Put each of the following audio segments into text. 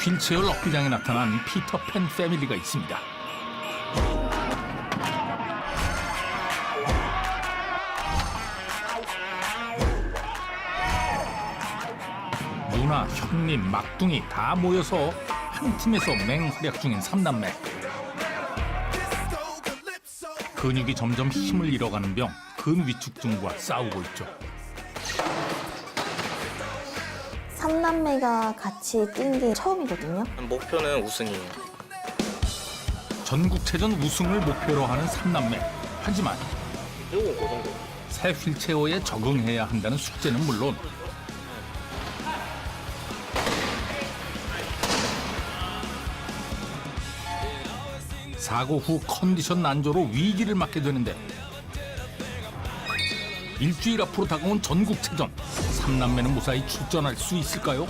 휠체어 럭비장에 나타난 피터팬 패밀리가 있습니다. 누나, 형님, 막둥이 다 모여서 한 팀에서 맹활약 중인 삼남매. 근육이 점점 힘을 잃어가는 병, 근위축증과 싸우고 있죠. 삼남매가 같이 뛴 게 처음이거든요. 목표는 우승이에요. 전국체전 우승을 목표로 하는 삼남매. 하지만 그 정도. 새 휠체어에 적응해야 한다는 숙제는 물론 사고 후 컨디션 난조로 위기를 맞게 되는데 일주일 앞으로 다가온 전국체전 삼남매는 무사히 출전할 수 있을까요?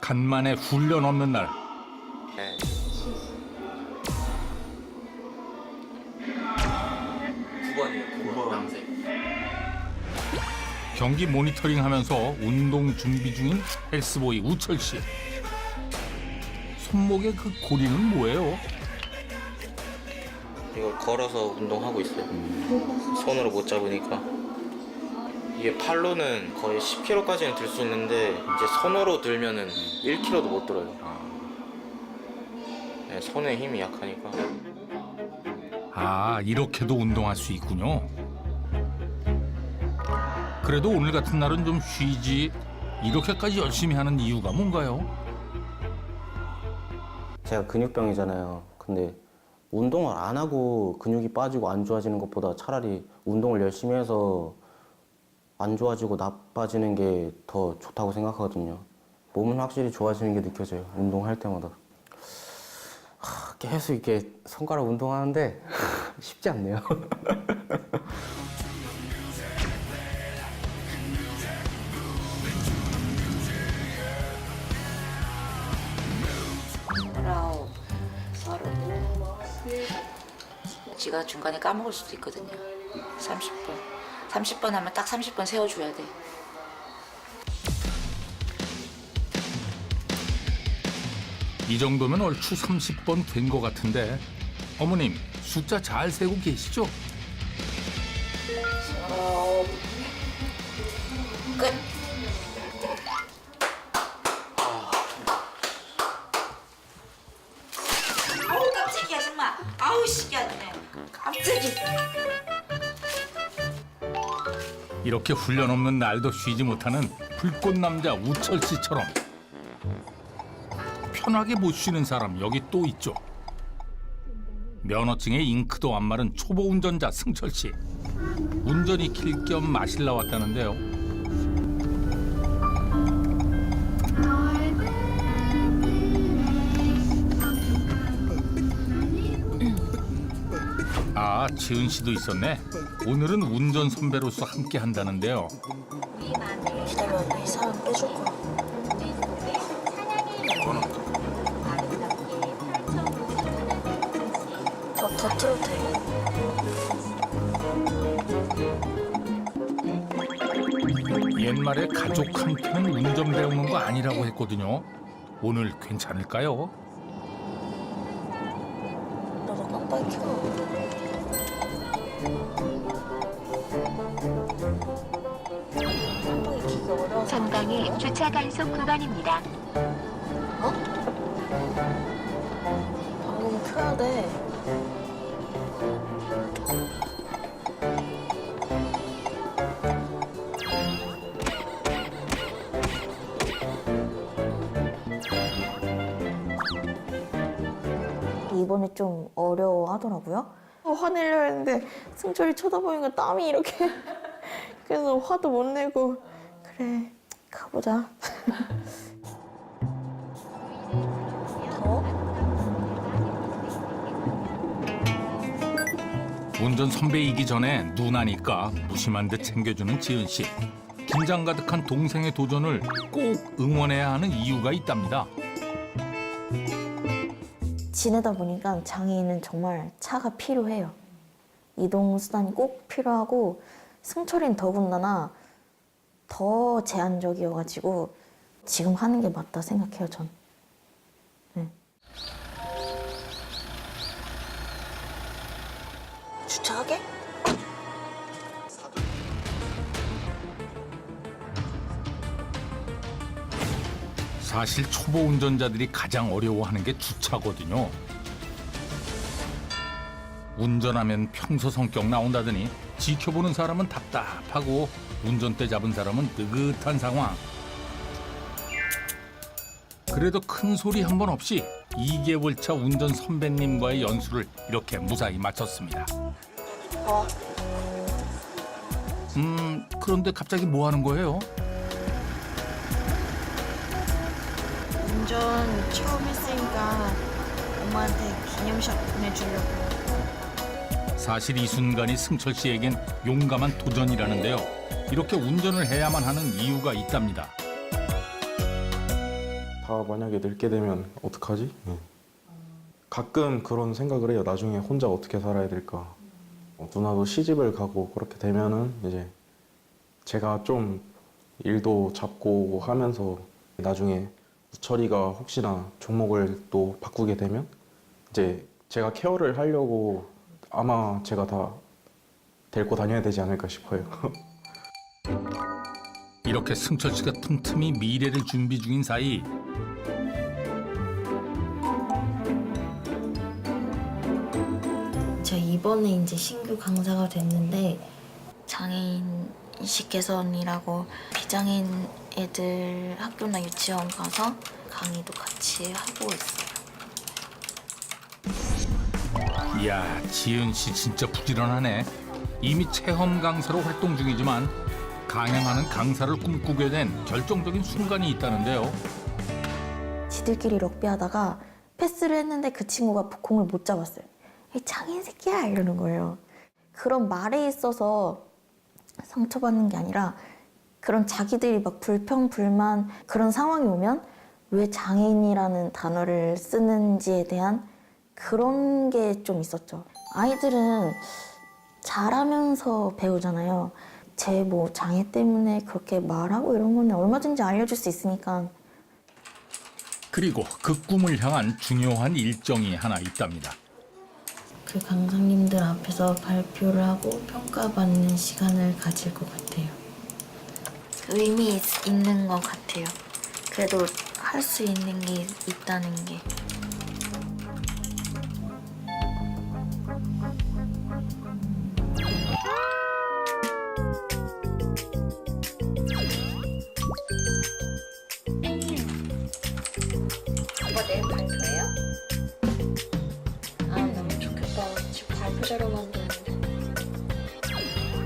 간만에 훈련 없는 날 네. 구번이에요 9번. 남색. 경기 모니터링 하면서 운동 준비 중인 헬스보이 우철 씨. 손목의 그 고리는 뭐예요? 이거 걸어서 운동하고 있어요. 손으로 못 잡으니까. 이게 팔로는 거의 10kg까지는 들 수 있는데 이제 손으로 들면은 1kg도 못 들어요. 네, 손에 힘이 약하니까. 아, 이렇게도 운동할 수 있군요. 그래도 오늘 같은 날은 좀 쉬지. 이렇게까지 열심히 하는 이유가 뭔가요? 제가 근육병이잖아요. 근데 운동을 안 하고 근육이 빠지고 안 좋아지는 것보다 차라리 운동을 열심히 해서 안 좋아지고 나빠지는 게 더 좋다고 생각하거든요. 몸은 확실히 좋아지는 게 느껴져요. 운동할 때마다. 하, 계속 이렇게 손가락 운동하는데 쉽지 않네요. 지가 중간에 까먹을 수도 있거든요. 30번. 30번 하면 딱 30번 세워줘야 돼. 이 정도면 얼추 30번 된 것 같은데 어머님 숫자 잘 세고 계시죠? 끝. 이렇게 훈련 없는 날도 쉬지 못하는 불꽃 남자 우철 씨처럼 편하게 못 쉬는 사람 여기 또 있죠. 면허증에 잉크도 안 마른 초보 운전자 승철 씨. 운전 익힐 겸 마실러 왔다는데요. 아, 지은 씨도 있었네. 오늘은 운전 선배로서 함께 한다는데요. 옛말에 가족 한테는 운전 배우는 거 아니라고 했거든요. 오늘 괜찮을까요? 너도 깜빡이 켜. 주차 단속 구간입니다. 방금 켜야 돼. 이번에 좀 어려워하더라고요. 어, 화내려 했는데 승철이 쳐다보니까 땀이 이렇게 그래서 화도 못 내고 그래 가보자. 운전 선배이기 전에 누나니까 무심한 듯 챙겨주는 지은 씨. 긴장 가득한 동생의 도전을 꼭 응원해야 하는 이유가 있답니다. 지내다 보니까 장애인은 정말 차가 필요해요. 이동 수단이 꼭 필요하고 승철이는 더군다나 더 제한적이어가지고 지금 하는 게 맞다 생각해요, 전. 네. 주차하게? 사실 초보 운전자들이 가장 어려워하는 게 주차거든요. 운전하면 평소 성격 나온다더니 지켜보는 사람은 답답하고 운전대 잡은 사람은 느긋한 상황. 그래도 큰 소리 한 번 없이 2개월 차 운전 선배님과의 연수를 이렇게 무사히 마쳤습니다. 음, 그런데 갑자기 뭐 하는 거예요? 운전 처음 했으니까 엄마한테 기념샷 보내주려고. 사실 이 순간이 승철 씨에겐 용감한 도전이라는데요. 이렇게 운전을 해야만 하는 이유가 있답니다. 다 만약에 늙게 되면 어떡하지? 네. 가끔 그런 생각을 해요. 나중에 혼자 어떻게 살아야 될까? 어, 누나도 시집을 가고 그렇게 되면은 이제 제가 좀 일도 잡고 하면서 나중에 우철이가 혹시나 종목을 또 바꾸게 되면 이제 제가 케어를 하려고 아마 제가 다 데리고 다녀야 되지 않을까 싶어요. 이렇게 승철 씨가 틈틈이 미래를 준비 중인 사이 제가 이번에 이제 신규 강사가 됐는데 장애인 인식 개선이라고 비장애인 애들 학교나 유치원 가서 강의도 같이 하고 있어요. 이야 지은 씨 진짜 부지런하네. 이미 체험 강사로 활동 중이지만 강행하는 강사를 꿈꾸게 된 결정적인 순간이 있다는데요. 지들끼리 럭비 하다가 패스를 했는데 그 친구가 공을 못 잡았어요. 이 장애인 새끼야 이러는 거예요. 그런 말에 있어서 상처받는 게 아니라 그런 자기들이 막 불평 불만 그런 상황이 오면 왜 장애인이라는 단어를 쓰는지에 대한 그런 게 좀 있었죠. 아이들은 잘하면서 배우잖아요. 제 뭐 장애 때문에 그렇게 말하고 이런 거는 얼마든지 알려줄 수 있으니까 그리고 그 꿈을 향한 중요한 일정이 하나 있답니다. 그 강사님들 앞에서 발표를 하고 평가받는 시간을 가질 것 같아요. 의미 있, 있는 것 같아요. 그래도 할 수 있는 게 있다는 게.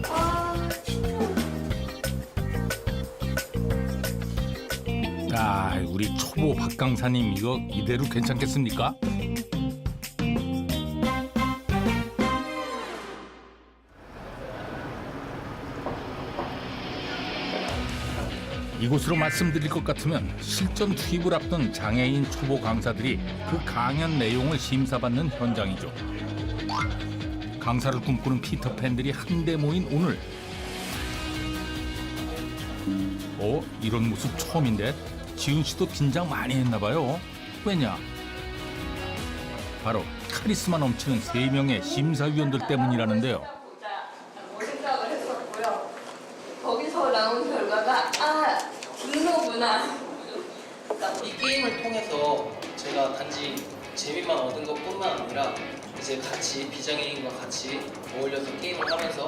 아. 아 우리 초보 박 강사님 이거 이대로 괜찮겠습니까? 이곳으로 말씀드릴 것 같으면 실전 투입을 앞둔 장애인 초보 강사들이 그 강연 내용을 심사받는 현장이죠. 강사를 꿈꾸는 피터팬들이 한데 모인 오늘 어? 이런 모습 처음인데 지훈 씨도 긴장 많이 했나 봐요. 왜냐? 바로 카리스마 넘치는 세 명의 심사위원들 때문이라는데요. 생각을 했었고요. 거기서 나온 결과가 아 분노구나. 이 게임을 통해서 제가 단지 재미만 얻은 것뿐만 아니라 이제 같이 비장애인과 같이 어울려서 게임을 하면서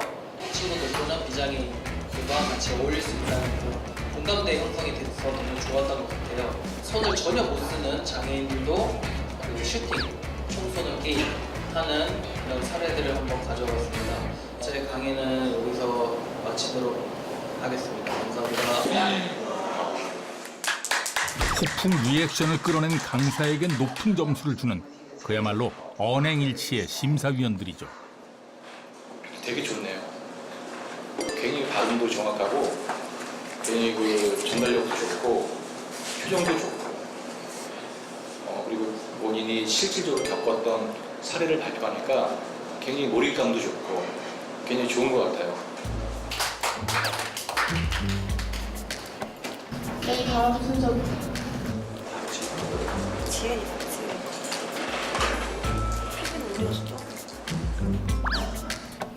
친구들 또는 비장애인들과 같이 어울릴 수 있다는 그 공감대 형성이 돼서 너무 좋았던 것 같아요. 손을 전혀 못 쓰는 장애인들도 그 슈팅, 총쏘는 게임 하는 그런 사례들을 한번 가져봤습니다. 제 강의는 여기서 마치도록 하겠습니다. 감사합니다. 폭풍 리액션을 끌어낸 강사에겐 높은 점수를 주는 그야말로 언행일치의 심사위원들이죠. 되게 좋네요. 괜히 발음도 정확하고, 괜히 그 전달력도 좋고, 표정도 좋고, 어, 그리고 본인이 실질적으로 겪었던 사례를 발표하니까 굉장히 몰입감도 좋고 굉장히 좋은 것 같아요. 지은.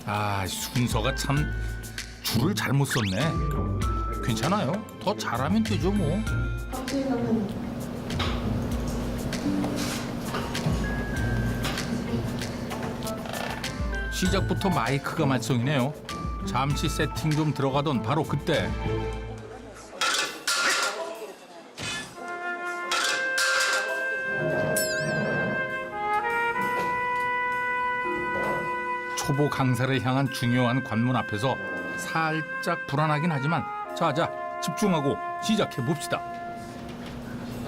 죠아 순서가 참 줄을 잘못 썼네. 괜찮아요. 더 잘하면 되죠 뭐. 시작부터 마이크가 말썽이네요. 잠시 세팅 좀 들어가던 바로 그때 초보 강사를 향한 중요한 관문 앞에서 살짝 불안하긴 하지만 자자 집중하고 시작해 봅시다.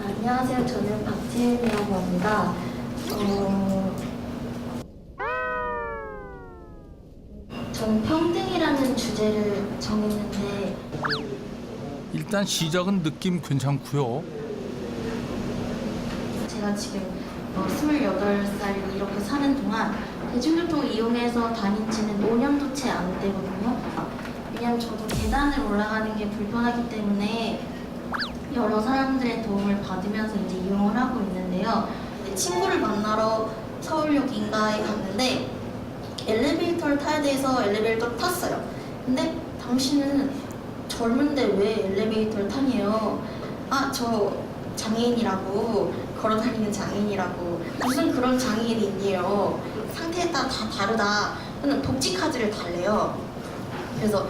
안녕하세요. 저는 박지은이라고 합니다. 어... 저는 평등이라는 주제를 정했는데 일단 시작은 느낌 괜찮고요. 제가 지금 어, 28살 이렇게 사는 동안 대중교통 이용해서 다닌 지는 5년도 채 안 되거든요. 왜냐면 저도 계단을 올라가는 게 불편하기 때문에 여러 사람들의 도움을 받으면서 이제 이용을 하고 있는데요. 네, 친구를 만나러 서울역 인가에 갔는데 엘리베이터를 타야 돼서 엘리베이터를 탔어요. 근데 당신은 젊은데 왜 엘리베이터를 타니요? 아, 저 장애인이라고 걸어 다니는 장애인이라고 무슨 그런 장애인이 있니요? 상태에 따라 다 다르다. 저는 복지 카드를 달래요. 그래서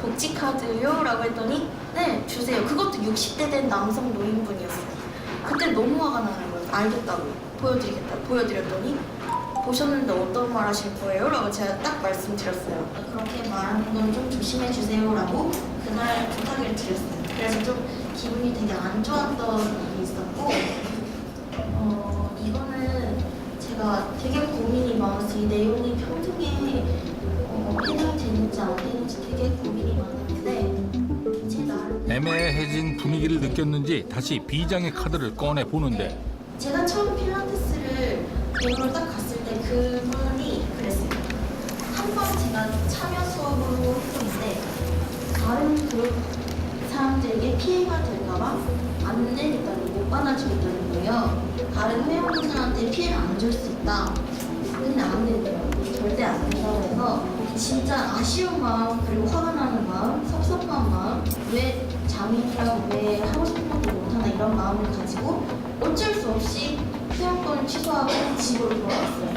복지 카드요? 라고 했더니 네 주세요. 그것도 60대 된 남성 노인분이었어요. 그때 너무 화가 나는 거예요. 알겠다고 보여드리겠다. 보여드렸더니 보셨는데 어떤 말 하실 거예요? 라고 제가 딱 말씀드렸어요. 그렇게 말하는 건 좀 조심해 주세요. 라고 그날 부탁을 드렸어요. 그래서 좀 기분이 되게 안 좋았던 일이 있었고 어, 이거는 제가 되게 고민이 많아서 이 내용이 평등에 어, 해당되는지 안 되는지 되게 고민이 많았는데 제 나름 애매해진 분위기를 느꼈는지 다시 비장의 카드를 꺼내 보는데 제가 처음 필라테스를 배우러 딱 갔을 때 그분이 그랬어요. 한 번 제가 참여 수업으로 했었는데 다른 그룹 사람들에게 피해가 될까봐 안 되겠다는 못 받아주겠다는 거예요. 다른 회원분들한테 피해를 안 줄 수 있다. 근데 안 되더라고요. 절대 안 된다고 해서 진짜 아쉬운 마음 그리고 화가 나는 마음 섭섭한 마음 왜 장애인이라고 왜 하고 싶은 것도 못하나 이런 마음을 가지고 어쩔 수 없이 회원권을 취소하고 집으로 돌아왔어요.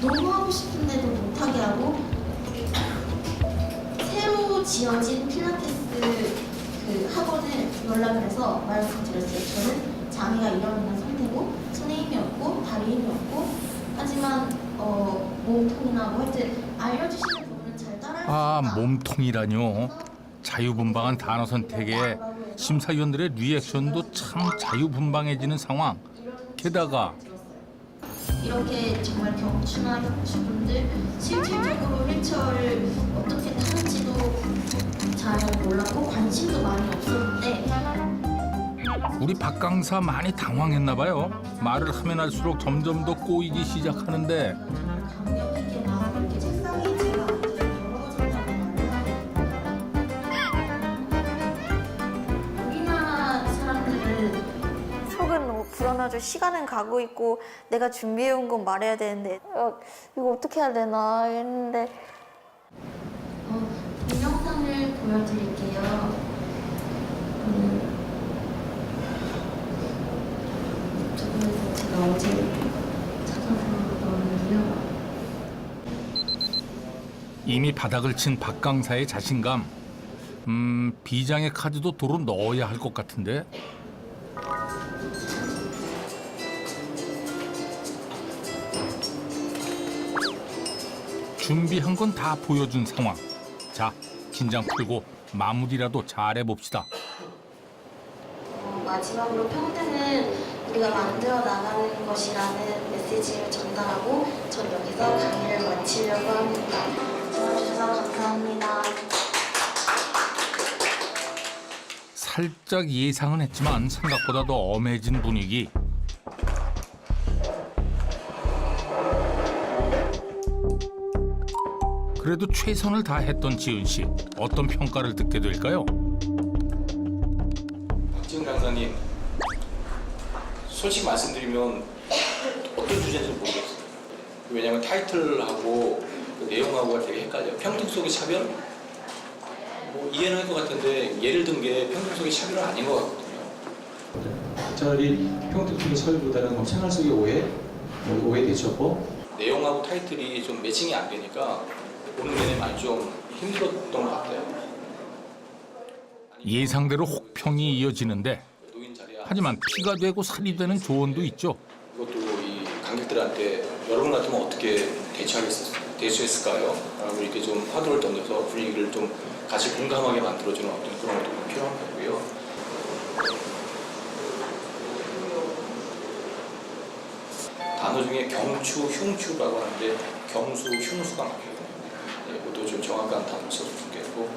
너무 하고 싶은데도 못하게 하고 새로 지어진 필라테스 그 학원을 연락을 해서 말씀드렸어요. 저는 장애가 이런 이런 상태고 손에 힘이 없고 다리에 힘이 없고 하지만 어, 몸통이나 뭐 하여튼 알려주시는 부분은 잘 따라할 수 아. 몸통이라뇨. 자유분방한 단어 선택에 심사위원들의 리액션도 참 자유분방해지는 상황. 게다가 이렇게 정말 경추나 척추분들 실질적으로 휠체어를 어떻게 타는지도 잘 몰랐고 관심도 많이 없었는데 우리 박 강사 많이 당황했나 봐요. 말을 하면 할수록 점점 더 꼬이기 시작하는데 속은 뭐 불안하죠. 시간은 가고 있고 내가 준비해온 건 말해야 되는데 어, 이거 어떻게 해야 되나 했는데 어, 동영상을 보여드릴게요. 음, 저번에 제가 어제 찾아서 넣었는데요. 이미 바닥을 친 박 강사의 자신감. 음 비장의 카드도 도로 넣어야 할 것 같은데. 준비한 건 다 보여준 상황. 자, 긴장 풀고 마무리라도 잘해 봅시다. 어, 마지막으로 평등은 우리가 만들어 나가는 것이라는 메시지를 전달하고 전 여기서 강의를 마치려고 합니다. 들어주셔서 감사합니다. 살짝 예상은 했지만 생각보다도 엄해진 분위기. 그래도 최선을 다했던 지은 씨 어떤 평가를 듣게 될까요? 박지은 강사님 솔직히 말씀드리면 어떤 주제인지 모르겠어요. 왜냐하면 타이틀하고 그 내용하고가 되게 헷갈려요. 평등 속의 차별? 뭐 이해는 할 것 같은데 예를 든 게 평등 속의 차별은 아닌 것 같거든요. 차라리 평등 속의 차별보다는 뭐 생활 속의 오해, 뭐 오해 대처법 내용하고 타이틀이 좀 매칭이 안 되니까 보는 내내 많이 좀 힘들었던 것 같아요. 예상대로 혹평이 이어지는데. 하지만 피가 되고 살이 되는 조언도 있죠. 이것도 이 관객들한테 여러분 같으면 어떻게 대처했을까요? 라고 이렇게 좀 화두를 던져서 분위기를 좀 같이 공감하게 만들어주는 어떤 그런 것도 필요한 거고요. 단어 중에 경추, 흉추라고 하는데 경수, 흉수가 막혀요. 네, 이것도 좀 정확한 단어 썼으면 좋겠고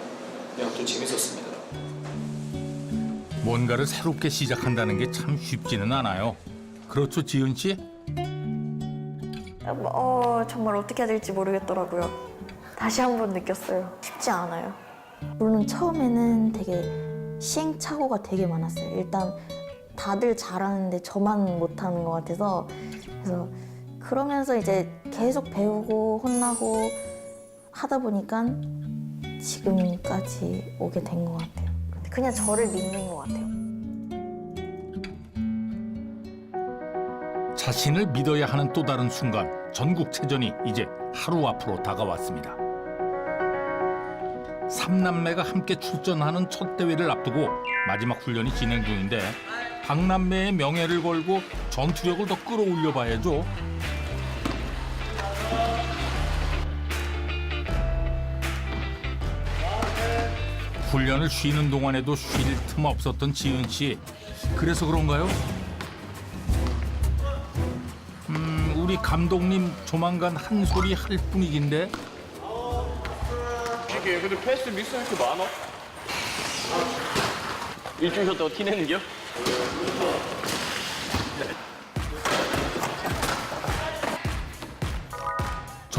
네, 아무튼 재밌었습니다. 뭔가를 새롭게 시작한다는 게 참 쉽지는 않아요. 그렇죠, 지은 씨? 어, 정말 어떻게 해야 될지 모르겠더라고요. 다시 한 번 느꼈어요. 쉽지 않아요. 물론 처음에는 되게 시행착오가 되게 많았어요. 일단 다들 잘하는데 저만 못하는 것 같아서 그래서 그러면서 이제 계속 배우고 혼나고 하다 보니까 지금까지 오게 된 것 같아요. 그냥 저를 믿는 것 같아요. 자신을 믿어야 하는 또 다른 순간 전국체전이 이제 하루 앞으로 다가왔습니다. 삼남매가 함께 출전하는 첫 대회를 앞두고 마지막 훈련이 진행 중인데 박남매의 명예를 걸고 전투력을 더 끌어올려 봐야죠. 훈련을 쉬는 동안에도 쉴 틈 없었던 지은 씨. 그래서 그런가요? 음, 우리 감독님 조만간 한 소리 할 분위기인데 이게 근데 패스 미스 이렇게 많아? 일주일 쉬었다고 티내는겨?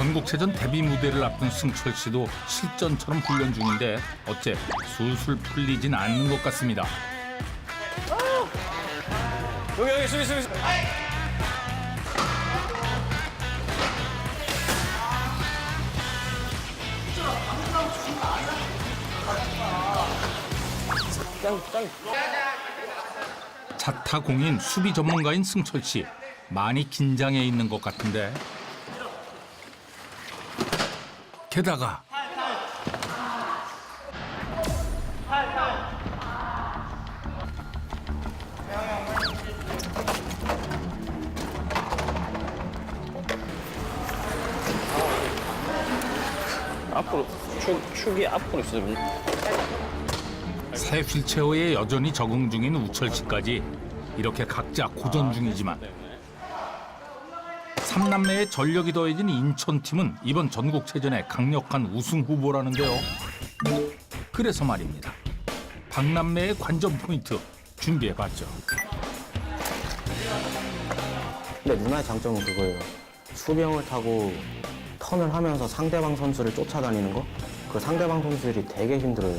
전국체전 데뷔 무대를 앞둔 승철 씨도 실전처럼 훈련 중인데 어째 술술 풀리진 않는 것 같습니다. 여기 여기 수비 수비 수비. 자타공인 수비 전문가인 승철 씨 많이 긴장해 있는 것 같은데 게다가 앞으로 축 축이 앞으로 있으면. 새 휠체어에 여전히 적응 중인 우철 씨까지 이렇게 각자 고전 중이지만 삼남매의 전력이 더해진 인천팀은 이번 전국체전의 강력한 우승 후보라는데요. 그래서 말입니다. 박남매의 관전 포인트 준비해봤죠. 근데 누나의 장점은 그거예요. 수병을 타고 턴을 하면서 상대방 선수를 쫓아다니는 거? 그 상대방 선수들이 되게 힘들어요.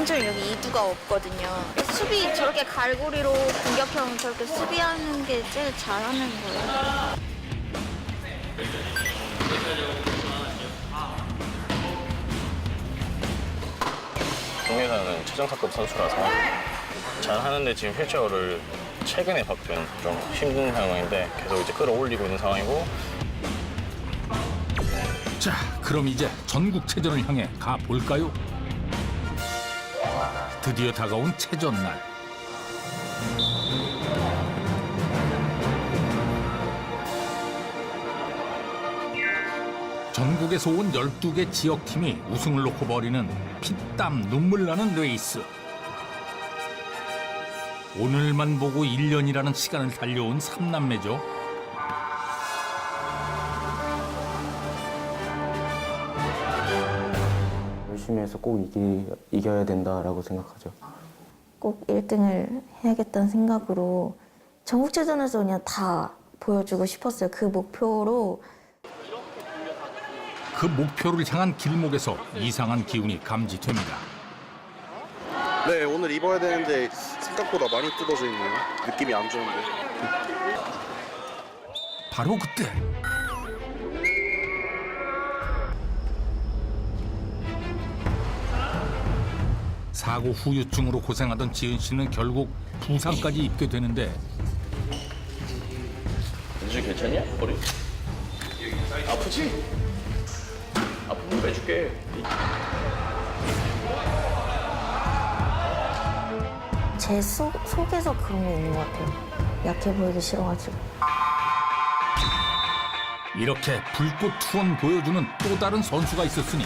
승철이 여기 이두가 없거든요. 수비 저렇게 갈고리로 공격형 저렇게 수비하는 게 제일 잘하는 거예요. 동해사는 최정상급 선수라서 잘하는데 지금 휠체어를 최근에 바꾼 좀 힘든 상황인데 계속 이제 끌어올리고 있는 상황이고 자, 그럼 이제 전국체전을 향해 가볼까요? 드디어 다가온 체전날. 전국에서 온 12개 지역팀이 우승을 놓고 벌이는 피땀 눈물 나는 레이스. 오늘만 보고 1년이라는 시간을 달려온 삼남매죠. 열심히 해서 꼭 이기, 이겨야 된다라고 생각하죠. 꼭 1등을 해야겠다는 생각으로 전국체전에서 그냥 다 보여주고 싶었어요. 그 목표로 그 목표를 향한 길목에서 이상한 기운이 감지됩니다. 네, 오늘 입어야 되는데 생각보다 많이 뜯어져 있네요. 느낌이 안 좋은데. 바로 그때 사고 후유증으로 고생하던 지은 씨는 결국 부상까지 입게 되는데 은주 괜찮냐? 머리? 아프지? 아프면 빼줄게. 제 속, 속에서 그런 게 있는 것 같아요. 약해 보이기 싫어가지고. 이렇게 불꽃 투혼 보여주는 또 다른 선수가 있었으니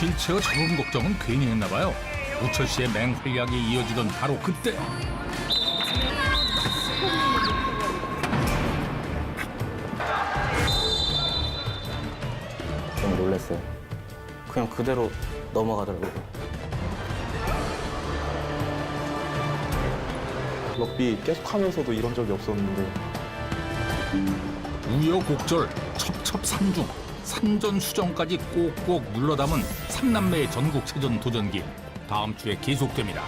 휠체어 적응 걱정은 괜히 했나 봐요. 우철 씨의 맹활약이 이어지던 바로 그때 좀 놀랐어요. 그냥 그대로 넘어가더라고요. 럭비 계속 하면서도 이런 적이 없었는데 우여곡절 첩첩산중 산전수정까지 꼭꼭 눌러 담은 삼남매의 전국체전 도전기 다음 주에 계속됩니다.